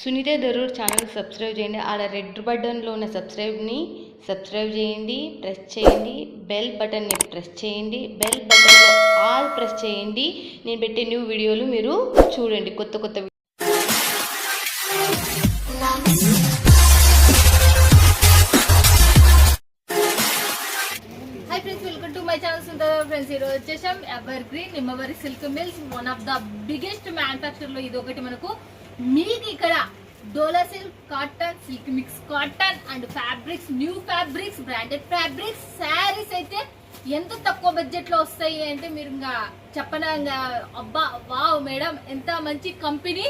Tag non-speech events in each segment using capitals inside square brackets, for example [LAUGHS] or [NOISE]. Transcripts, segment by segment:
Sunitha Darur channel subscribe చేయండి. ఆడ red బటన్లో ఉన్న సబ్స్క్రైబ్ని సబ్స్క్రైబ్ చేయండి. ప్రెస్ చేయండి. బెల్ బటన్ని ప్రెస్ చేయండి. బెల్ బటన్లో ఆల్ ప్రెస్ చేయండి. నేను పెట్టే న్యూ వీడియోలు మీరు చూడండి. కొత్త కొత్త hi friends welcome to my channel Sundara friends ఈరోజు వచ్చేసాం evergreen Nimmavari silk mills one of the biggest మ్యానుఫ్యాక్చర్లో ఇది ఒకటి మనకు మీకు ఇక్కడ డోలా silk cotton silk mix cotton and fabrics new fabrics branded fabrics saris అయితే ఎంత తక్కువ బడ్జెట్లో వస్తాయి అంటే మీరు ఇంకా చెప్పనా అబ్బా వావ్ మేడం ఎంత మంచి కంపెనీ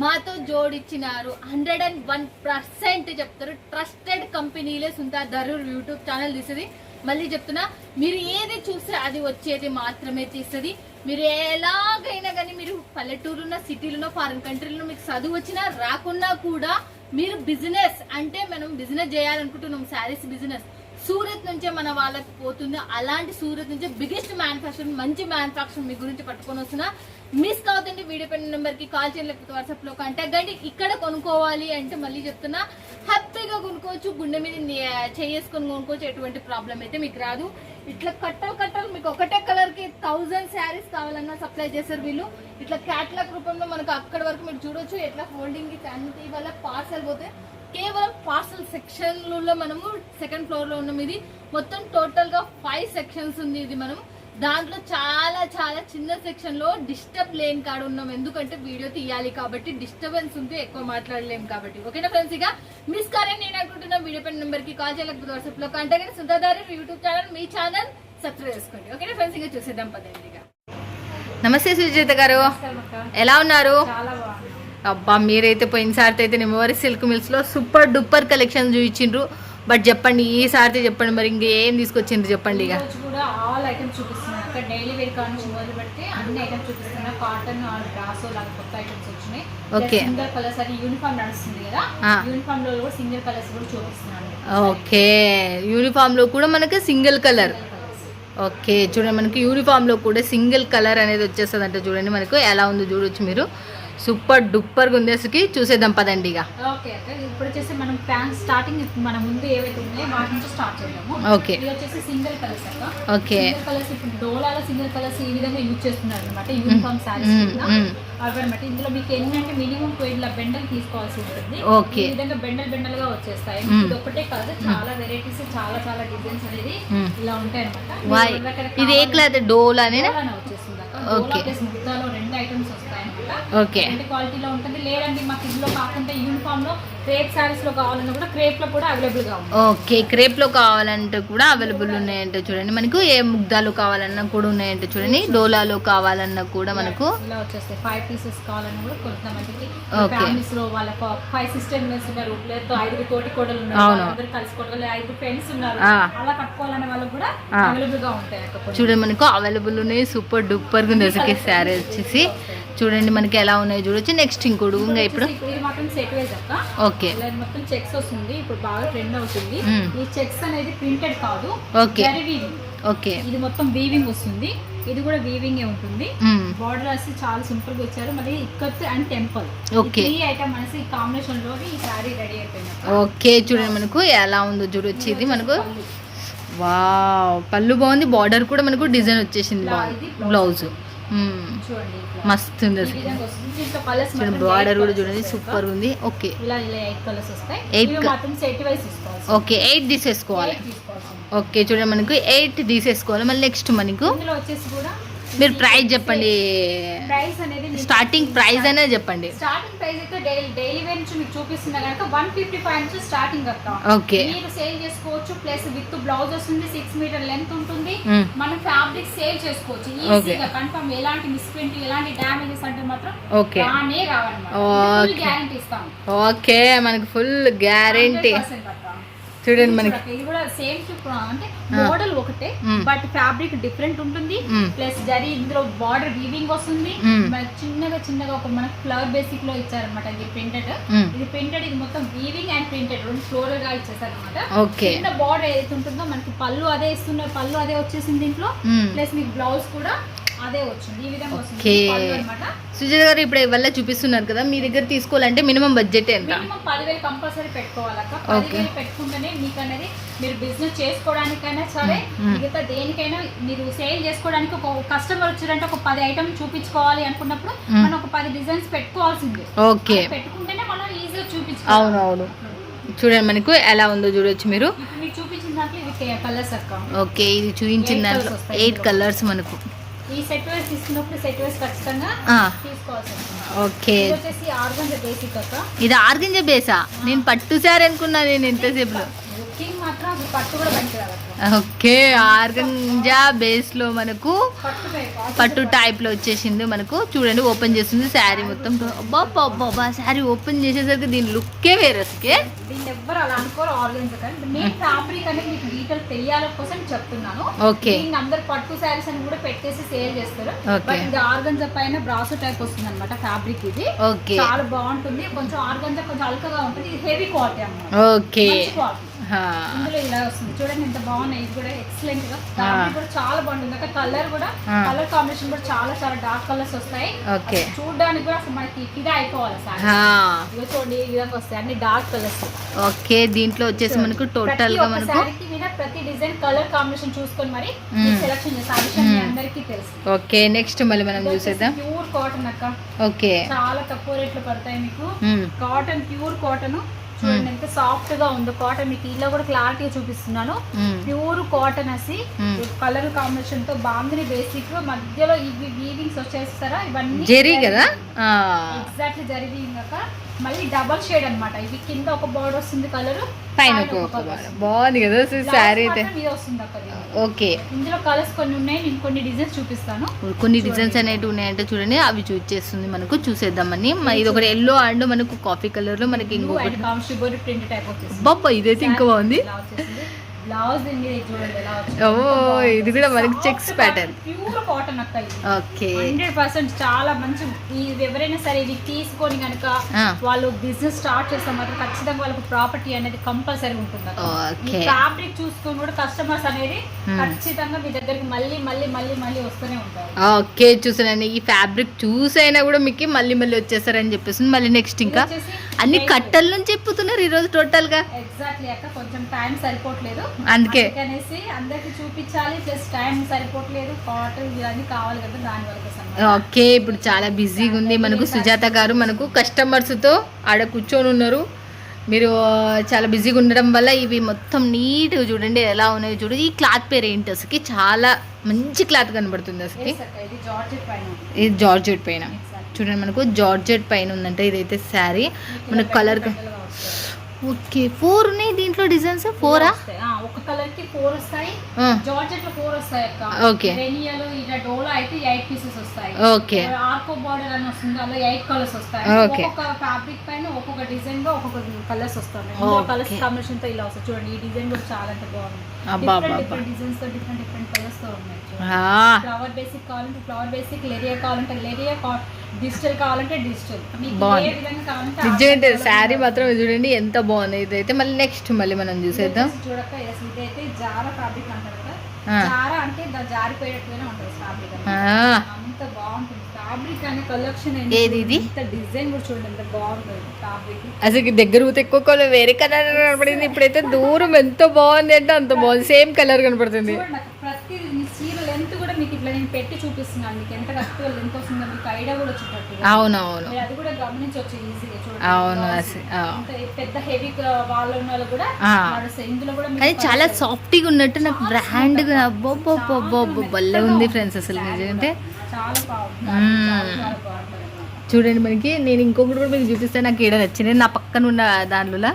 మాతో జోడిచ్చినారు. హండ్రెడ్ అండ్ వన్ పర్సెంట్ చెప్తారు. ట్రస్టెడ్ కంపెనీలే సుంతా ధరూర్ యూట్యూబ్ ఛానల్ తీసేది మళ్ళీ చెప్తున్నా మీరు ఏది చూస్తే అది వచ్చేది మాత్రమే తీస్తుంది. మీరు ఎలాగైనా కానీ మీరు పల్లెటూరున్న సిటీలో ఫారిన్ కంట్రీలో మీకు చదువు వచ్చినా రాకున్నా కూడా మీరు బిజినెస్ అంటే మనం బిజినెస్ చేయాలనుకుంటున్నాం శారీస్ బిజినెస్ సూరత్ నుంచే మన వాళ్ళకి పోతుంది అలాంటి సూరత్ నుంచే బిగ్గెస్ట్ మ్యానుఫాక్చరింగ్ మంచి మ్యానుఫాక్చరింగ్ మీ గురించి పట్టుకొని వస్తున్నా మిస్ కావద్దండి వీడియో పెన్ నెంబర్కి కాల్ చేయండి లేకపోతే వాట్సాప్లో కాంటాక్ట్ కండి ఇక్కడ కొనుక్కోవాలి అంటే మళ్ళీ చెప్తున్నా హ్యాపీగా కొనుక్కోవచ్చు గుండె మీద చేసుకొని కొనుక్కోవచ్చు ఎటువంటి ప్రాబ్లం అయితే మీకు రాదు. ఇట్లా కట్టలు కట్టలు మీకు ఒకటే కలర్కి థౌజండ్ శారీస్ కావాలన్నా సప్లై చేస్తారు వీళ్ళు. ఇట్లా క్యాట్లాగ్ రూపంలో మనకు అక్కడ వరకు మీరు చూడొచ్చు ఎట్లా ఫోల్డింగ్కి అంత వల్ల పార్సల్ పోతే కేవలం పార్సల్ సెక్షన్లలో మనము సెకండ్ ఫ్లోర్లో ఉన్నాం. ఇది మొత్తం టోటల్గా ఫైవ్ సెక్షన్స్ ఉంది ఇది మనం దాంట్లో చాలా చాలా చిన్న సెక్షన్లో డిస్టర్బ్ లేని కాడ ఉన్నాం. ఎందుకంటే వీడియో తీయాలి కాబట్టి డిస్టర్బెన్స్ ఉంటే ఎక్కువ మాట్లాడలేం కాబట్టి. ఓకేనా ఫ్రెండ్స్ ఇక మిస్ కారని నేను అనుకుంటున్నా. వీడియో పెన్ నెంబర్కి కాల్ చేయలేకపోతే వాట్సాప్లో కాంటాక్ట్ సుందరదారి యూట్యూబ్ ఛానల్ మీ ఛానల్ సబ్స్క్రైబ్ చేసుకోండి. ఓకేనా ఫ్రెండ్స్ ఇక చూసేద్దాం పదండి ఇక. నమస్తే సుజిత గారు. ఎలా ఉన్నారు? చాలా బాగుంది అబ్బా మీరైతే పోయినసారి అయితే నిమ్మవారి సిల్క్ మిల్స్లో సూపర్ డూపర్ కలెక్షన్ చూపించిండ్రు. బట్ చెప్పండి ఈసారి చెప్పండి మరి ఇంకేం తీసుకొచ్చిండ్రు చెప్పండి ఇక. కూడా ఆల్ ఐటమ్స్ చూపిస్తున్నాను అక్కడ డైలీ వేర్ కాడ నుంచి మొదలు పెడితే అన్ని ఐటమ్స్ చూపిస్తున్నా. కాటన్ ఆర్ బ్రాసో లాగా కొత్త ఐటమ్స్ వచ్చినాయి. Okay. సింగల్ కలర్స్ అది యూనిఫామ్ నడుస్తుంది కదా. యూనిఫామ్లో కూడా సింగిల్ కలర్స్ కూడా చూపిస్తున్నాను ఓకే. యూనిఫామ్లో కూడా మనకి సింగిల్ కలర్. ఓకే. చూడండి మనకి యూనిఫామ్లో కూడా సింగిల్ కలర్ అనేది వచ్చేస్తుంది అంటే చూడండి మనకు ఎలా ఉందో చూడొచ్చు మీరు. సూపర్ డూపర్గా ఉంది అసలుకి. చూసేద్దాం పదండి ఇక. ఓకే ఇప్పుడు వచ్చేసి మనం స్టార్టింగ్ మన ముందు ఏవైతే ఉన్నాయో వాటి నుంచి స్టార్ట్ చేద్దాము. ఓకే. ఇది వచ్చేసి సింగిల్ కలర్స్ అక్క. ఓకే. సింగిల్ కలర్స్ ఇప్పుడు డోలాలో సింగిల్ కలర్స్ ఈ విధంగా యూజ్ చేస్తున్నారు అనమాట యూనిఫామ్ ఇందులో మీకు ఏంటంటే మినిమం బెండల్ తీసుకోవాల్సి ఉంటుంది. ఓకే. ఈ విధంగా బెండల్ బెండల్గా వచ్చేస్తాయి. ఇది ఒకటే కాదు చాలా వెరైటీస్ చాలా చాలా డిజైన్స్ అనేది. ఇలా ఉంటాయి అనమాట ఇది ఏ క్లాత్ డోల్ వచ్చేస్తుంది. అక్క ఓకే. ముద్దాలో రెండు ఐటమ్స్ వస్తాయి ఓకే. క్వాలిటీలో ఉంటుంది. లేదండి మాకు ఇందులో కాకుండా యూనిఫామ్లో క్రేప్ శారీస్లో కావాలన్నా కూడా క్రేప్లో కూడా అవైలబుల్గా ఉంది. ఓకే క్రేప్లో కావాలంటే కూడా అవైలబుల్ ఉన్నాయంటే చూడండి. మనకు ఏ ముగ్దాలు కావాలన్నా కూడా ఉన్నాయంటే చూడండి. డోలాలో కావాలన్నా కూడా మనకు ఇలా వచ్చేస్తాయి. ఫైవ్ పీసెస్ కావాలని కూడా కొంతమందికి Okay. ఫ్యామిలీస్లో వాళ్ళ ఫైవ్ సిస్టర్ మెంబర్స్ ఉన్నారు. ఐదుగురు తోటి కోడలు. ఉన్నారు. అందరు లేదా ఐదుగురు ఫ్రెండ్స్ ఉన్నారు. అలా కట్టుకోవాలనే వాళ్ళకి కూడా గా ఉంటాయి. చూడండి మనకు అవైలబుల్ ఉన్నాయి. సూపర్ డూపర్గా ఉంది. అసలుకి శారీ వచ్చేసి. చూడండి మనకి ఎలా ఉన్నాయి చూడొచ్చు నెక్స్ట్ ఇంకోటి ఇంకా ఇప్పుడు ఓకే. మొత్తం చెక్స్ వస్తుంది. ఇప్పుడు బాగా ట్రెండ్ అవుతుంది. ఈ చెక్స్ అనేది ప్రింటెడ్ కాదు. ఓకే. ఓకే. ఇది మొత్తం వీవింగ్ వస్తుంది. ఇది కూడా వీవింగ్ ఉంటుంది. బార్డర్ వచ్చి చాలా సింపుల్గా ఇచ్చారు మళ్ళీ ఇక్కత్ అండ్ టెంపుల్ Okay. ఈ ఐటమ్ అనేసి కాంబినేషన్లో ఈ శారీ రెడీ అయిపోయింది ఓకే చూడండి మనకు ఎలా ఉందో చూడొచ్చు ఇది మనకు వావ్ పళ్ళు బాగుంది. బార్డర్ కూడా మనకు డిజైన్ వచ్చేసింది బ్లౌజ్. మస్తు ఉంది అసలు. బార్డర్ కూడా చూడండి సూపర్ ఉంది. ఓకే ఎయిట్ ఓకే ఎయిట్ తీసేసుకోవాలి. ఓకే చూడండి మనకు ఎయిట్ తీసేసుకోవాలి. మళ్ళీ నెక్స్ట్ మనకు ఇందులో వచ్చేసి కూడా మీరు ప్రైస్ చెప్పండి. ప్రైస్ అనేది స్టార్టింగ్ ప్రైస్ అనేది చెప్పండి. స్టార్టింగ్ ప్రైస్ అయితే డైలీ డైలీ వేర్ నుంచి మీకు చూపిస్తున్నా కనుక వన్ ఫిఫ్టీ ఫైవ్ నుంచి స్టార్టింగ్ అక్క. ఓకే మీరు సేల్ చేసుకోవచ్చు ప్లస్ విత్ బ్లౌజ్ వస్తుంది సిక్స్ మీటర్ లెంత్ ఉంటుంది. మ్మ్. మనం ఫ్యాబ్రిక్ సేల్ చేసుకోవచ్చు. ఈజీగా కన్ఫర్మ్ ఎలాంటి మిస్ప్రింట్ ఎలాంటి డ్యామేజెస్ అంటే మాత్రం ఓకే రానే Okay. గ్యారంటీ ఇస్తాం ఓకే మనకు ఫుల్ గ్యారంటీ 100% అక్క. చూడండి మనకి ఇది కూడా సేమ్ అంటే మోడల్ ఒకటే. బట్ ఫ్యాబ్రిక్ డిఫరెంట్ ఉంటుంది. ప్లస్ జరీ ఇందులో బార్డర్ వీవింగ్ వస్తుంది. మనకి చిన్నగా చిన్నగా ఒక మనకి ఫ్లవర్ బేసిక్లో ఇచ్చారనమాట ఇది ప్రింటెడ్. ఇది ప్రింటెడ్ ఇది మొత్తం వీవింగ్ అండ్ ప్రింటెడ్ రెండు ఫ్లోరల్గా ఇచ్చేసారనమాట ఓకే చిన్న బార్డర్ ఏదైతే ఉంటుందో మనకి పళ్ళు అదే ఇస్తున్నారు పళ్ళు అదే వచ్చేసింది దీంట్లో. ప్లస్ మీకు బ్లౌజ్ కూడా అదే వచ్చింది. ఈ విధంగా వస్తుంది. Okay. పళ్ళు అన్నమాట. సుజాత గారు ఇప్పుడు ఇవల్ల చూపిస్తున్నారు కదా మీ దగ్గర తీసుకోవాలంటే మినిమం బడ్జెట్ ఎంత? పదివేలు కంపల్సరీ పెట్టుకోవాలక్క. పదివేలు పెట్టుకుంటేనే మీకు అనేది మీరు బిజినెస్ చేసుకోవడానికైనా సరే. మిగతా దేనికైనా మీరు సేల్ చేసుకోవడానికి ఒక కస్టమర్ వచ్చారంటే ఒక పది ఐటమ్ చూపించుకోవాలి అనుకున్నప్పుడు. మనం ఒక పది డిజైన్స్ పెట్టుకోవాల్సిందే. ఓకే. పెట్టుకుంటేనే మనం ఈజీగా చూపించుకోవాలి. అవునవును. చూడండి మనకు ఎలా ఉందో చూడొచ్చు మీరు. ఇప్పుడు మీకు చూపించిన దాంట్లో ఇవి కలర్స్ అక్క. ఓకే ఇది చూపించిన దాంట్లో ఎయిట్. కలర్స్ మనకు. ఈ సెట్ వైస్ తీసుకున్నప్పుడు సెట్ వైస్ ఖచ్చితంగా తీసుకోవాల్సి ఓకే. ఇది వచ్చేసి ఆర్గంజ బేసిక్ అక్క. ఇది ఆర్గింజ బేసా నేను పట్టు సార్ అనుకున్నా నేను ఎంతసేపులో బుకింగ్ మాత్రం పట్టు కూడా పనికిరాదు ఓకే ఆర్గంజా బేస్లో మనకు పట్టు టైప్లో వచ్చేసింది మనకు. చూడండి ఓపెన్ చేస్తుంది శారీ మొత్తం. అబ్బా శారీ ఓపెన్ చేసేసరికి దీని లుక్కే వేరే అసలుకే. దీన్ని ఎవ్వరు అలా అనుకోరు ఆర్గన్స్ నేను ఫ్యాబ్రిక్ అనేది మీకు డీటెయిల్ తెలియాల కోసం చెప్తున్నాను. ఓకే. దీన్ని అందరు పట్టు శారీస్ అని కూడా పెట్టేసి సేల్ చేస్తారు. బట్ ఇది ఆర్గంజా పైన బ్రాసో టైప్ వస్తుంది అనమాట ఫ్యాబ్రిక్ ఇది. ఓకే. చాలా బాగుంటుంది. కొంచెం ఆర్గంజా కొంచెం అల్కగా ఉంటుంది. ఇది హెవీ క్వాలిటీ అన్నమాట. ఓకే. ఇందులో ఇలా వస్తుంది. చూడండి ఎంత బాగున్నాయి. ఇది కూడా ఎక్సలెంట్గా. కూడా చాలా బాగుంటుంది. అక్కడ కలర్ కూడా. కలర్ కాంబినేషన్ కూడా చాలా చాలా డార్క్ కలర్స్ వస్తాయి. చూడడానికి కూడా అసలు మనకి ఫిదా అయిపోవాలి సార్. ఇదిగో చూడండి ఈ విధంగా వస్తాయి. అన్ని డార్క్ కలర్స్ ఓకే దీంట్లో వచ్చేసి మనకు టోటల్గా మనకు ప్రతి డిజైన్ కలర్ కాంబినేషన్ చూసుకొని మరి. సెలెక్షన్ చేస్తాం ఆ విషయం మీ అందరికీ తెలుసు. ఓకే నెక్స్ట్ మళ్ళీ మనం చూసేద్దాం. ప్యూర్ కాటన్ అక్క. ఓకే. చాలా తక్కువ రేట్లు పడతాయి మీకు. కాటన్ ప్యూర్ కాటన్ చూడండి ఎంత సాఫ్ట్గా ఉందో కాటన్ మీకు ఇలా కూడా క్లారిటీ చూపిస్తున్నాను. ప్యూర్ కాటన్ అసి. కలర్ కాంబినేషన్తో బాగుంది బేసిక్ మధ్యలో ఇవి వీవింగ్స్ వచ్చేస్తారా ఇవన్నీ జెరీ కదా. ఎగ్జాక్ట్లీ జరిగి ఇంకా మళ్ళీ డబల్ షేడ్ అన్నమాట. ఇవి కింద ఒక బోర్డర్ వస్తుంది కలర్ పైన బాగుంది కదా అయితే. ఇది. ఓకే. ఇందులో కలర్స్ కొన్ని ఉన్నాయి నేను కొన్ని డిజైన్స్ చూపిస్తాను. కొన్ని డిజైన్స్ అనేవి ఉన్నాయంటే చూడండి అవి చూస్ చేస్తుంది మనకు చూసేద్దామని. ఇది ఒకటి ఎల్లో అండ్ మనకు కాఫీ కలర్లో మనకి ఇంకొకటి బాబా ఇదైతే ఇంకా బాగుంది. బ్లౌజ్ చూడండి ఎలా ఓ ఇది కూడా మనకి చెక్స్ ప్యాటర్న్ ప్యూర్ కాటన్ అక్క ఓకే హండ్రెడ్ పర్సెంట్ చాలా మంచి ఇది ఎవరైనా సరే ఇది తీసుకొని కనుక. వాళ్ళు బిజినెస్ స్టార్ట్ చేస్తే మాత్రం ఖచ్చితంగా వాళ్ళకి ప్రాపర్టీ అనేది కంపల్సరీ ఉంటుంది ఓకే ఫ్యాబ్రిక్ చూసుకొని కూడా కస్టమర్స్ అనేది Hmm. ఖచ్చితంగా మీ దగ్గరికి మళ్ళీ మళ్ళీ మళ్ళీ మళ్ళీ వస్తూనే ఉంటారు. ఓకే చూసానండి. ఈ ఫ్యాబ్రిక్ చూసైనా కూడా మీకు మళ్ళీ మళ్ళీ వచ్చేస్తారని చెప్పేసి మళ్ళీ నెక్స్ట్ ఇంకా. అన్ని కట్టల నుంచి చెప్పుతున్నారు ఈరోజు టోటల్గా ఎగ్జాక్ట్లీ అక్క కొంచెం టైం సరిపోవట్లేదు. అందుకే. అందుకనేసి అందరికి చూపించాలి ప్లస్ టైం సరిపోవట్లేదు కాటన్ ఇవన్నీ కావాలి కదా దాని వరకు ఓకే ఇప్పుడు చాలా బిజీగా ఉంది. మనకు సుజాత గారు మనకు కస్టమర్స్తో ఆడ కూర్చొని ఉన్నారు. మీరు చాలా బిజీగా ఉండడం వల్ల ఇవి మొత్తం నీట్గా చూడండి ఎలా ఉన్నాయో చూడండి ఈ క్లాత్ పేరు ఏంటి అసలుకి? చాలా మంచి క్లాత్ కనబడుతుంది అసలుకి. ఇది జార్జెట్ పైన చూడండి మనకు జార్జెట్ పైన ఉందంటే ఇదైతే శారీ. మన కలర్ ఓకే ఫోర్ ఉన్నాయి దీంట్లో డిజైన్స్? ఫోరా? ఒక కలర్కి ఫోర్ వస్తాయి. జార్జెట్లో ఫోర్ వస్తాయి అక్క. Okay. రెనియాలో ఇలా డోలో అయితే ఎయిట్ పీసెస్ వస్తాయి. ఓకే. ఆర్కో బార్డర్ అని వస్తుంది అలా ఎయిట్ కలర్స్ వస్తాయి. ఒక్కొక్క ఫ్యాబ్రిక్ పైన ఒక్కొక్క డిజైన్లో ఒక్కొక్క కలర్స్ వస్తాయి. కలర్స్ కాంబినేషన్తో ఇలా వస్తాయి. చూడండి ఈ డిజైన్ కూడా చాలా అంటే బాగుంది. డిఫరెంట్ డిజైన్స్తో డిఫరెంట్ డిఫరెంట్ కలర్స్తో ఉన్నాయి. ఫ్లవర్ బేసిక్ కావాలంటే ఫ్లవర్ బేసిక్ లెరియా కావాలంటే లెరియా డిజిటల్ కావాలంటే డిజిటల్ శారీ ఉన్నాయి. మాత్రం చూడండి ఎంత బాగుంది. ఇదైతే మళ్ళీ నెక్స్ట్ మళ్ళీ మనం చూసేద్దాం. చూడక ఇదైతే జారా ఫ్యాబ్రిక్ అంటారు కదా. ఆ. జారా అంటే జారిపోయేటట్టుగానే ఉంటుంది ఫ్యాబ్రిక్ అంత బాగుంటుంది. ఫ్యాబ్రిక్ అనే కలెక్షన్ ఏది ఇది? ఇంత డిజైన్ కూడా చూడండి ఎంత బాగుంటుంది ఫ్యాబ్రిక్ అసలు దగ్గర పోతే ఎక్కువ కలర్ వేరే కలర్ కనపడింది. ఇప్పుడైతే దూరం ఎంత బాగుంది అంటే అంత బాగుంది. సేమ్ కలర్ కనపడుతుంది చూడండి నాకు ప్రతి మీ చీర లెంత్ కూడా మీకు ఇట్లా నేను పెట్టి చూపిస్తున్నాను. మీకు ఎంత కరెక్ట్గా లెంత్ వస్తుందో మీకు ఐడియా కూడా వచ్చేటట్టు అవునవును. అది కూడా గమనించవచ్చు ఈజీగా చూడండి అవును, పెద్ద హెవీ వాళ్ళు ఉన్న వాళ్ళు కూడా. ఇందులో కూడా కానీ చాలా. సాఫ్ట్గా ఉన్నట్టు నాకు బ్రాండ్గా అబ్బోబ్బోబ్బోబ్బో భలే ఉంది ఫ్రెండ్స్ అసలు నిజంటే చాలా బాగుంది. చూడండి మనకి నేను ఇంకొకటి కూడా మీకు చూపిస్తే నాకు ఈడ నచ్చింది. నా పక్కన ఉన్న దానిలో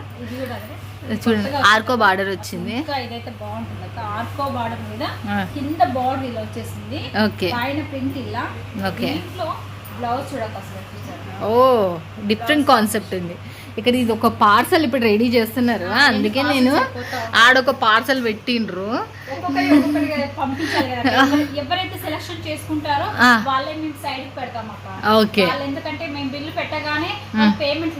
చూడండి ఆర్కో బార్డర్ వచ్చింది ఇదైతే బాగుంటుంది ఆర్కో బార్డర్ మీద. కింద బార్డర్ ఇలా వచ్చేసింది ఓకే పైన ప్రింట్ ఇలా ఓకే. బ్లౌజ్ చూడక? ఓ డిఫరెంట్ కాన్సెప్ట్ ఉంది ఇక్కడ ఇది ఒక పార్సల్ ఇప్పుడు రెడీ చేస్తున్నారు. అందుకే నేను ఆడొక పార్సల్ పెట్టిండ్రు. [LAUGHS] ఎవరైతే సెలక్షన్ చేసుకుంటారో. వాళ్ళే మేము సైడ్ పెడతాం అక్క. ఓకే. వాళ్ళు ఎందుకంటే మేము బిల్లు పెట్టగానే పేమెంట్.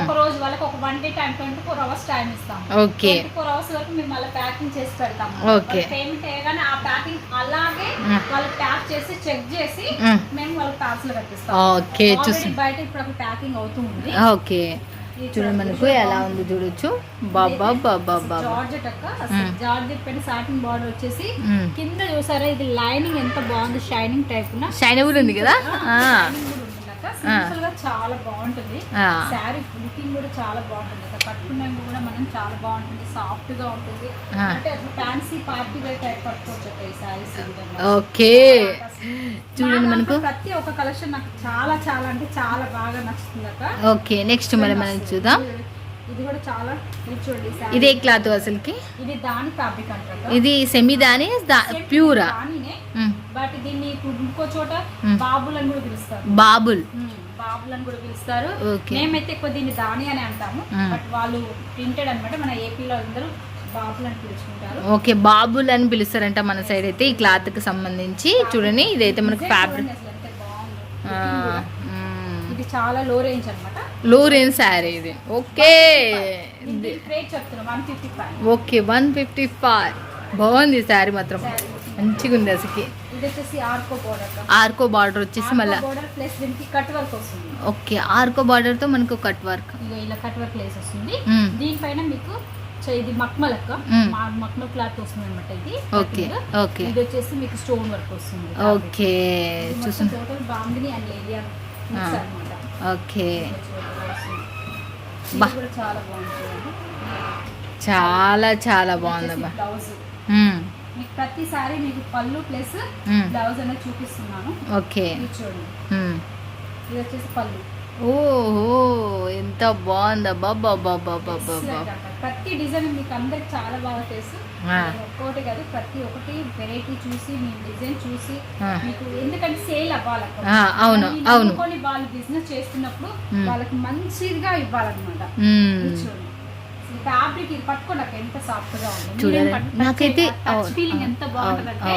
ఒక రోజు వాళ్ళకి ఒక one day time twenty four hours time ఇస్తాం. ఓకే. ట్వంటీ ఫోర్ అవర్స్ వరకు మేము మళ్ళీ ప్యాకింగ్ చేసి పెడతాం ఓకే. పేమెంట్ వేయగానే ఆ ప్యాకింగ్ అలాగే మ్. వాళ్ళు ప్యాక్ చేసి చెక్ చేసి. మేము వాళ్ళకి పార్సల్ కట్టిస్తాం. ఓకే చూసి బయట ఇప్పుడు ఒక ప్యాకింగ్ అవుతూ ఉంది ఓకే. చూడండి మనకు ఎలా ఉంది చూడొచ్చు బాబా బాబా బాబా జార్జెట్ అక్క. జార్జెట్ పైన సాటిన్ బార్డర్ వచ్చేసి. కింద చూసారా? ఇది లైనింగ్ ఎంత బాగుంది షైనింగ్ టైప్ ఉన్న షైనబుల్ ఉంది కదా? ఆ, సింపుల్గా చాలా బాగుంటుంది. శారీ లుకింగ్ కూడా చాలా బాగుంటుంది. కూడా మనం చాలా బాగుంటుంది సాఫ్ట్గా ఉంటుంది. అంటే ఫ్యాన్సీ పార్టీ వేర్ టైప్ కట్టుకోవచ్చు అక్క ఈ శారీస్ ఓకే. చూడండి మనకు. ప్రతి ఒక్క కలెక్షన్ నాకు చాలా చాలా అంటే చాలా బాగా నచ్చుతుంది ఓకే నెక్స్ట్ మరి మనం చూద్దాం. ఇది కూడా చాలా ఇది చూడండి క్లాత్ అసలుకి? ఇది దాని ఫ్యాబ్రిక్ అంటారు ఇది సెమీ దాని ప్యూరా. బట్ దీన్ని ఇంకో చోట కూడా పిలుస్తారు. బాబుల్. బాబులని కూడా పిలుస్తారు. ఓకే. మేమైతే ఎక్కువ దీన్ని దాని అని అంటాము. మ్. బట్ వాళ్ళు ప్రింటెడ్ అన్నమాట. మన ఏపీలో అందరూ బాబులు అని ఓకే బాబుల్ అని పిలుస్తారంట మన సైడ్ అయితే ఈ క్లాత్కి సంబంధించి. చూడండి ఇదైతే మనకు ఫ్యాబ్రిక్ చూడండి అసలు ఎంత బాగుందో. Looking కూడా. Hmm. ఇది చాలా లో రేంజ్ అనమాట లో రేంజ్ శారీ ఇది. Okay okay one fifty five బాగుంది శారీ మాత్రం. మంచిగా ఉంది వచ్చేసి ఆర్కో బోర్డర్ వచ్చేసి మళ్ళీ. ఓకే ఆర్కో బార్డర్తో మనకు కట్ వర్క్ ఇలా కట్ వర్క్ లేస్ వస్తుంది. మ్మ్. దీనిపైన మీకు ఇది మక్మలక్క. మ్మ్. మక్మల్ క్లాత్ వస్తుంది అనమాట ఇది. ఓకే. ఓకే ఇది వచ్చేసి మీకు స్టోన్ వర్క్ వస్తుంది. ఓకే చూసిన బాందిని అండ్ ఏరియా ఆ. అనమాట ఓకే. చాలా చాలా మ్మ్. మీకు ప్రతిసారి మీకు పళ్ళు ప్లస్. బ్లౌజ్ అనేది చూపిస్తున్నాను. ఓకే. చూడండి. ఇది వచ్చేసి పళ్ళు. ఓహో ఎంత బాగుందబ్బా బాబా బాబా బాబా. ప్రతి డిజైన్ మీకు అందరికి చాలా బాగా తెలుసు. ఒక్కొక్కటి కాదు ప్రతి ఒక్కటి వెరైటీ చూసి మీ డిజైన్ చూసి. మీకు ఎందుకంటే సేల్ అవ్వాలి అవును, అవును. నమ్ముకొని వాళ్ళు బిజినెస్ చేస్తున్నప్పుడు. వాళ్ళకి మంచిగా ఇవ్వాలన్నమాట. ఫ్యాబ్రిక్ పట్టుకోండి అక్క ఎంత సాఫ్ట్గా ఉంది. నాకైతే అవును, ఎంత బాగుంటుందంటే.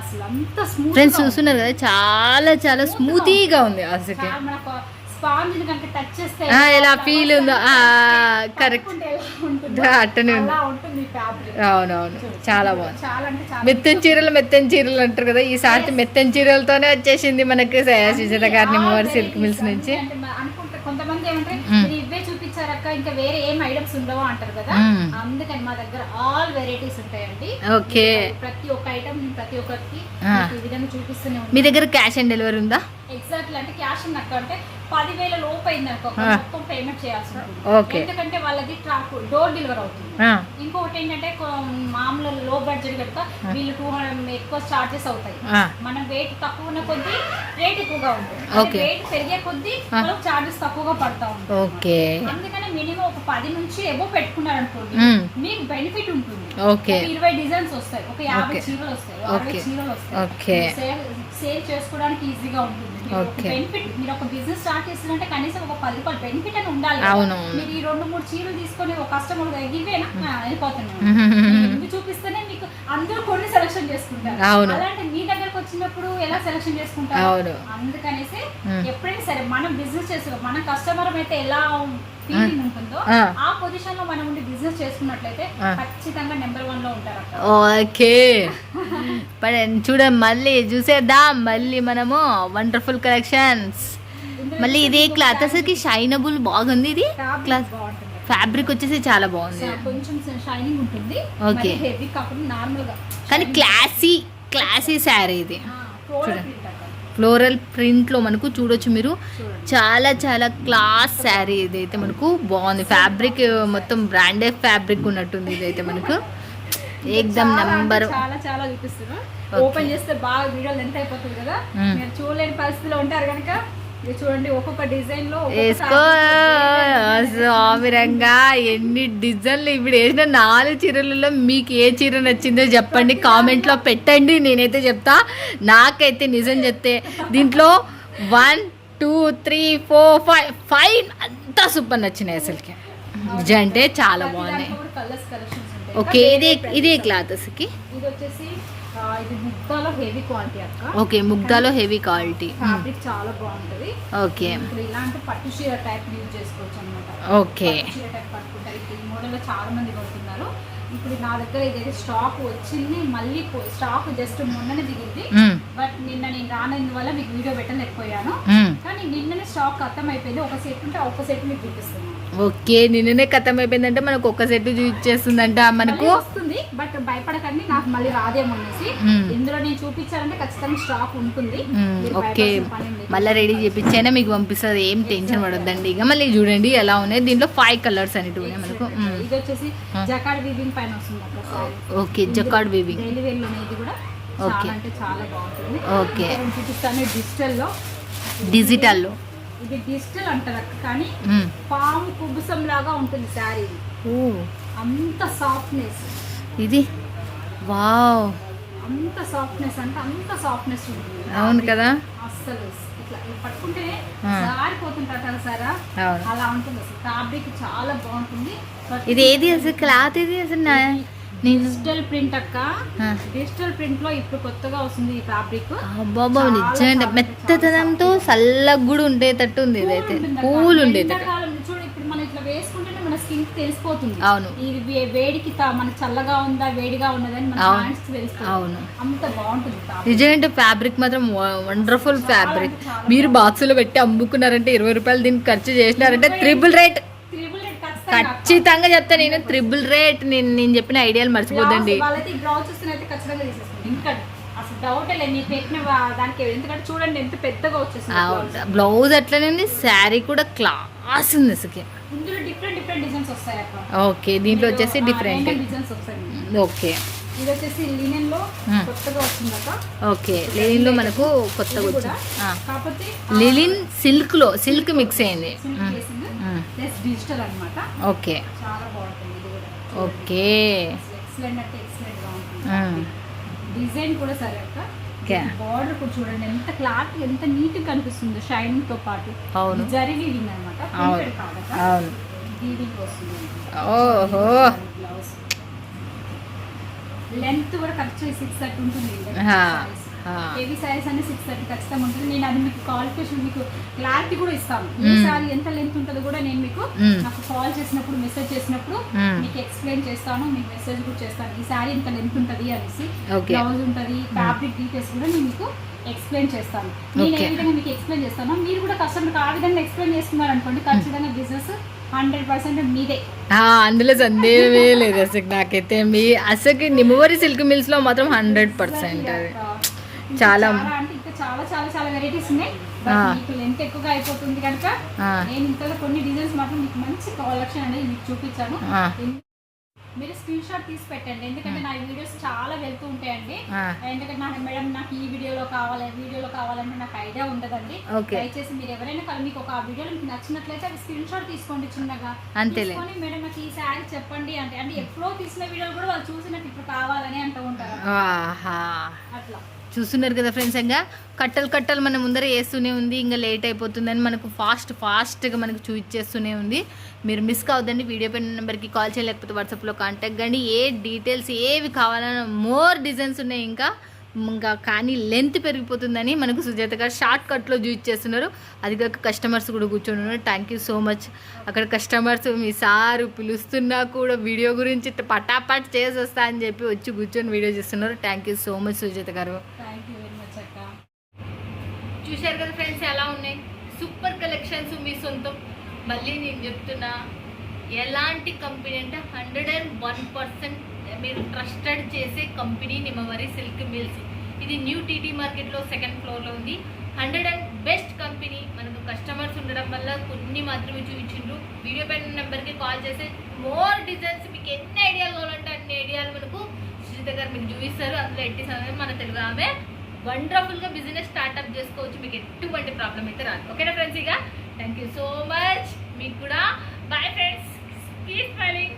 అసలు అంత స్మూత్ ఫ్రెండ్స్ చూస్తున్నారు కదా చాలా చాలా స్మూతీగా ఉంది. మనకు స్పాంజ్ కనుక టచ్ చేస్తే ఆ, ఎలా feel ఉందో, ఉంటుందో. అట్టనే ఉంది. అవునవును. చాలా బాగుంది. మెత్తని చీరలు మెత్తని చీరలు అంటారు కదా ఈసారి మెత్తని చీరలతోనే వచ్చేసింది మనకి సుజాత గారిని మోర్ సిల్క్ మిల్స్ నుంచి. అంటే మ- అనుకుంటే కొంతమంది ఏమంటారు మ్మ్. మీరు ఇవే చూపించారక్క ఇంకా వేరే ఏం ఐటమ్స్ ఉండవో అంటారు కదా? మ్మ్. అందుకని మా దగ్గర ఆల్ వెరైటీస్ ఉంటాయండి. ఓకే. ప్రతి ఒక్క ఐటమ్ ప్రతి ఒక్కరికి ఆ. మీకు ఈ విధంగా చూపిస్తూనే మీ దగ్గర క్యాష్ ఆన్ డెలివరీ ఉందా? ఎగ్జాక్ట్లీ అంటే క్యాష్ ఉన్నట్టు అంటే పదివేల లోపు అయింది అనుకో ఆ. మొత్తం పేమెంట్ చేయాల్సి ఉంటుంది. ఎందుకంటే వాళ్ళది ట్రాక్ డోర్ డెలివరీ అవుతుంది ఇంకొకటి ఏంటంటే మామూలు లో బడ్జెట్ కనుక వీళ్ళు టూ హండ్రెడ్ ఎక్కువ చార్జెస్ అవుతాయి. మనం వెయిట్ తక్కువ ఉన్న కొద్దీ రేట్ ఎక్కువగా ఉంటుంది. వెయిట్ పెరిగే కొద్దీ. మనకు చార్జెస్ తక్కువగా పడతా ఉంటాయి ఓకే అందుకని మినిమం ఒక పది నుంచి ఎబో పెట్టుకున్నారు అనుకోండి. మీకు బెనిఫిట్ ఉంటుంది ఇరవై డిజైన్స్ వస్తాయి ఒక యాభై. చీరలు వస్తాయి అరవై ఓకే. చీరలు వస్తాయి. సేల్ చేసుకోవడానికి ఈజీగా ఉంటుంది. బెనిఫిట్ మీరు ఒక బిజినెస్ స్టార్ట్ చేస్తుంటే కనీసం ఒక పది రూపాయలు బెనిఫిట్ అని ఉండాలి. మీరు ఈ రెండు మూడు చీరలు తీసుకొని ఒక కస్టమర్ ఇవేనా ఆ, వెళ్ళిపోతున్నాను. [LAUGHS] చూపిస్తేనే మీకు అందరూ కొన్ని సెలక్షన్ చేసుకుంటారు. అలాంటి మీ దగ్గరకు వచ్చినప్పుడు ఎలా సెలక్షన్ చేసుకుంటారు. అందుకనేసి. ఎప్పుడైనా సరే మనం బిజినెస్ చేస్తున్నాం మన కస్టమర్ అయితే ఎలా ఫీలింగ్ ఉంటుందో ఆ. పొజిషన్లో మనం ఉండి బిజినెస్ చేసుకున్నట్లయితే. ఖచ్చితంగా నెంబర్ వన్లో ఉంటారు ఓకే. [LAUGHS] పడే చూడ మళ్ళీ చూసేద్దాం. మళ్ళీ మనము వండర్ఫుల్ కలెక్షన్స్ మళ్ళీ ఇదే క్లాత్ అసలుకి షైనబుల్ బాగుంది ఇది? క్లాత్ ఫ్యాబ్రిక్ వచ్చేసి చాలా బాగుంది. కొంచెం షైనింగ్ ఉంటుంది. ఓకే. హెవీ కాకుండా నార్మల్గా కానీ క్లాసీ క్లాసీ శారీ ఇది. ఫ్లోరల్ ప్రింట్ అక్కడ ఫ్లోరల్ ప్రింట్లో మనకు చూడొచ్చు మీరు. చూడండి. చాలా చాలా క్లాస్ శారీ ఇదైతే మనకు బాగుంది. ఫ్యాబ్రిక్ మొత్తం బ్రాండెడ్ ఫ్యాబ్రిక్ ఉన్నట్టుంది ఇదైతే మనకు. ఏకదమ్ నంబర్ చాలా చాలా చూపిస్తున్నా. ఓపెన్ చేస్తే బాగా వీడియోలు ఎంత అయిపోతుంది కదా. మ్మ్. మీరు చూడలేని పరిస్థితిలో ఉంటారు కనుక చూడండి ఒక్కొక్క డిజైన్లో ఒక్కొక్క వేసుకో fabric స్వామిరంగా ఎన్ని డిజైన్లు ఇప్పుడు వేసిన నాలుగు చీరలలో మీకు ఏ చీర నచ్చిందో చెప్పండి కామెంట్లో పెట్టండి నేనైతే చెప్తా. నాకైతే నిజం చెప్తే దీంట్లో one two three four five five అంతా సూపర్ నచ్చినాయి అసలుకి. నిజం అంటే చాలా బాగున్నాయి. ఓకే ఇదే ఇదే. క్లాత్ అసలుకి. ఇది వచ్చేసి ఇది ముగ్ధాలో హెవీ క్వాలిటీ అక్క. ఓకే ముగ్ధాలో హెవీ క్వాలిటీ. ఫ్యాబ్రిక్ చాలా బాగుంటది. ఓకే. ఇలాంటి పట్టు చీర టైప్ యూజ్ చేసుకోవచ్చు అనమాట ఓకే. చీర టైప్ పట్టుకుంటారు. ఈ మోడల్లో చాలా మంది కొడుతున్నారు. ఇప్పుడు నా దగ్గర ఇదైతే స్టాక్ వచ్చింది మళ్ళీ స్టాక్ జస్ట్ మొన్ననే దిగింది. బట్ నిన్న నేను రానందువల్ల మీకు వీడియో పెట్టలేకపోయాను. కానీ నిన్ననే స్టాక్ ఖతం అయిపోయింది ఒక సెట్ ఉంటే ఆ ఒక్క సెట్ మీకు చూపిస్తున్నాను ఓకే నిన్ననే కథం అయిపోయిందంటే మనకు ఒక్క సెట్ చూపించేస్తుందంట మనకు? వస్తుంది బట్ భయపడకండి నాకు మళ్ళీ రాదేమో అనేసి మ్మ్. ఇందులో నేను చూపించాలంటే ఖచ్చితంగా స్టాక్ ఉంటుంది. ఓకే. మళ్ళీ రెడీ చేపించైనా మీకు పంపిస్తుంది ఏం టెన్షన్ పడొద్దండి. ఇక మళ్ళీ చూడండి ఎలా ఉన్నాయి. దీంట్లో ఫైవ్ కలర్స్ అనేవి ఉన్నాయి మనకు. ఇది వచ్చేసి జకాడ్ వీవింగ్ పైన వస్తుంది ఓకే జకాడ్ వీవింగ్. ఇది కూడా ఓకే. చాలా అంటే చాలా బాగుంటుంది. ఓకే. చూపిస్తాను డిజిటల్లో. డిజిటల్లో ఇది డిజిటల్ అంటారు అక్క కానీ. పాము కుబుసం లాగా ఉంటుంది శారీ. అంత సాఫ్ట్నెస్ ఇది? వావ్. అంత సాఫ్ట్నెస్ అంటే అంత సాఫ్ట్నెస్ ఉంటుంది. అవును కదా? అస్సలు ఇట్లా పట్టుకుంటే. జారిపోతుంటారు కదా సారా? అలా ఉంటుంది అసలు. ఫ్యాబ్రిక్ చాలా బాగుంటుంది. ఇది ఏది అసలు? క్లాత్ ఇది అసలు? డిజిటల్ ప్రింట్ అక్క. డిజిటల్ ప్రింట్లో ఇప్పుడు కొత్తగా వస్తుంది ఈ ఫ్యాబ్రిక్ అబ్బాబా నిజంగా మెత్తదనంతో చల్లగా కూడా ఉండేటట్టు ఉంది ఇదైతే. కూల్ ఉండేటట్టు. ఎండాకాలం చూడు ఇప్పుడు మనం ఇట్లా వేసుకుంటేనే మన స్కిన్ తెలిసిపోతుంది. అవును. ఇది వేడికి మనకి చల్లగా ఉందా వేడిగా ఉన్నదని మన అవును. హ్యాండ్స్ తెలుస్తుంది అవును. అంత బాగుంటుంది fabric. నిజంగా ఫ్యాబ్రిక్ మాత్రం వండర్ఫుల్ ఫ్యాబ్రిక్ మీరు బాక్సులో పెట్టి అమ్ముకున్నారంటే ఇరవై రూపాయలు దీనికి ఖర్చు చేసినారంటే త్రిబుల్ రేట్ ఖచ్చితంగా చెప్తా నేను త్రిబుల్ రేట్ నేను నేను చెప్పిన ఐడియాలు మర్చిపోద్దండి. బ్లౌజ్ ఉంది శారీ కూడా క్లాస్ ఉంది అసలు ఓకే దీంట్లో వచ్చేసి డిఫరెంట్ ఓకే ఇది వచ్చేసి లినెన్లో Hmm. కొత్తగా అక్క ఓకే లిలిన్లో మనకు కొత్తగా వచ్చింది. కాకపోతే లిలిన్ సిల్క్లో సిల్క్ మిక్స్ అయింది. ప్లస్ డిజిటల్ అన్నమాట. ఓకే. చాలా బాగుంటుంది ఇది కూడా. ఓకే. ఎక్సలెంట్ అంటే ఎక్సలెంట్గా మ్మ్. ఉంటుంది డిజైన్ కూడా సరే అక్క. బార్డర్ కూడా చూడండి ఎంత క్లాత్ ఎంత నీట్గా కనిపిస్తుందో షైనింగ్తో పాటు. అవును. జరీ వీవింగ్ అనమాట అవును. అవును. వీవింగ్ వస్తుంది. ఓహో. బ్లౌజ్ లెంత్ కూడా కరెక్ట్ సిక్స్ థర్టీ ఉంటుంది. హెవీ సారీస్ అనేది సిక్స్ థర్టీ ఖచ్చితంగా ఉంటుంది నేను అది మీకు క్వాలిఫికేషన్ మీకు క్లారిటీ కూడా ఇస్తాను మ్మ్. సారీ ఎంత లెంత్ ఉంటుందో కూడా నేను మీకు. నాకు కాల్ చేసినప్పుడు మెసేజ్ చేసినప్పుడు. మీకు ఎక్స్ప్లెయిన్ చేస్తాను మీకు మెసేజ్ కూడా చేస్తాను ఈ సారీ ఇంత లెంత్ ఉంటుంది అనేసి. బ్లౌజ్ ఉంటుంది ఫ్యాబ్రిక్ డీటెయిల్స్ కూడా నేను మీకు ఎక్స్ప్లెయిన్ చేస్తాను. నేను ఏ. విధంగా మీకు ఎక్స్ప్లెయిన్ చేస్తాను మీరు కూడా కస్టమర్కి ఆ విధంగా ఎక్స్ప్లెయిన్ చేసుకున్నారు అనుకోండి ఖచ్చితంగా బిజినెస్ హండ్రెడ్ పర్సెంట్ మీదే. అందులో సందేహమే లేదు అసలు నాకైతే మీ అసలు నిమ్మవరి సిల్క్ మిల్స్లో మాత్రం హండ్రెడ్ పర్సెంట్ చాలా- ఇంకా చాలా చాలా చాలా వెరైటీస్ ఉన్నాయి. మీకు లెంత్ ఎక్కువగా అయిపోతుంది కనుక. నేను ఇంతలో కొన్ని డిజైన్స్ మాత్రం మీకు మంచి కలెక్షన్ అనేది మీకు చూపించాను. మీరు స్క్రీన్ షాట్ తీసి పెట్టండి. ఎందుకంటే నా వీడియోస్ చాలా వెళ్తూ ఉంటాయండి. ఎందుకంటే నాకు మేడం నాకు ఈ వీడియోలో కావాలి వీడియోలో కావాలంటే నాకు ఐడియా ఉండదండి. దయచేసి మీరు ఎవరైనా కానీ మీకు ఒక ఆ వీడియోలో మీకు నచ్చినట్లయితే అవి స్క్రీన్ షాట్ తీసుకోండి చిన్నగా. తీసుకొని మేడం నాకు ఈ శారీ చెప్పండి అంటే అంటే ఎప్పుడో తీసిన వీడియోలు కూడా వాళ్ళు చూసి నాకు ఇప్పుడు కావాలని అంటూ ఉంటారు. చూస్తున్నారు కదా ఫ్రెండ్స్ ఇంకా కట్టలు కట్టలు మన ముందర వేస్తూనే ఉంది ఇంకా లేట్ అయిపోతుందని మనకు ఫాస్ట్ ఫాస్ట్గా మనకు చూపించేస్తూనే ఉంది. మీరు మిస్ కావద్దండి వీడియో పైన నెంబర్కి కాల్ చేయలేకపోతే వాట్సాప్లో కాంటాక్ట్ కానీ ఏ డీటెయిల్స్ ఏవి కావాలన్నా మోర్ డిజైన్స్ ఉన్నాయి ఇంకా. ఇంకా కానీ లెంత్ పెరిగిపోతుందని మనకు సుజాత గారు షార్ట్ కట్లో చూపించేస్తున్నారు అది కాక కస్టమర్స్ కూడా కూర్చొని ఉన్నారు థ్యాంక్ యూ సో మచ్ అక్కడ కస్టమర్స్ మీ సారు పిలుస్తున్నా కూడా వీడియో గురించి పటాపట్ చేసి వస్తా అని చెప్పి వచ్చి కూర్చొని వీడియో చేస్తున్నారు. Thank you so much Sujatha garu. Thank you very much అక్క. చూశారు కదా ఫ్రెండ్స్ ఎలా ఉన్నాయి? సూపర్ కలెక్షన్స్ మీ సొంతం. మళ్ళీ నేను చెప్తున్నా ఎలాంటి కంపెనీ అంటే హండ్రెడ్ అండ్ వన్ పర్సెంట్ మీరు ట్రస్టెడ్ చేసే కంపెనీ నిమ్మవరి సిల్క్ మిల్స్. ఇది న్యూ టీటీ మార్కెట్లో సెకండ్ ఫ్లోర్లో ఉంది. Hundred and best company. మనకు కస్టమర్స్ ఉండడం వల్ల కొన్ని మాత్రమే చూపించిండ్రు. వీడియో పైన నెంబర్కి కాల్ చేస్తే మోర్ డిజైన్స్ మీకు ఎన్ని ఐడియాలు కావాలంటే అన్ని ఐడియాలు మనకు సుజిత గారు మీకు చూపిస్తారు. అందులో ఎట్టి సమయం మన తెలుగు ఆమె వండర్ఫుల్గా బిజినెస్ స్టార్ట్అప్ చేసుకోవచ్చు. మీకు ఎటువంటి ప్రాబ్లం అయితే రాదు. ఓకేనా ఫ్రెండ్స్ ఇక? థ్యాంక్ యూ సో మచ్ మీకు కూడా. Bye friends keep smiling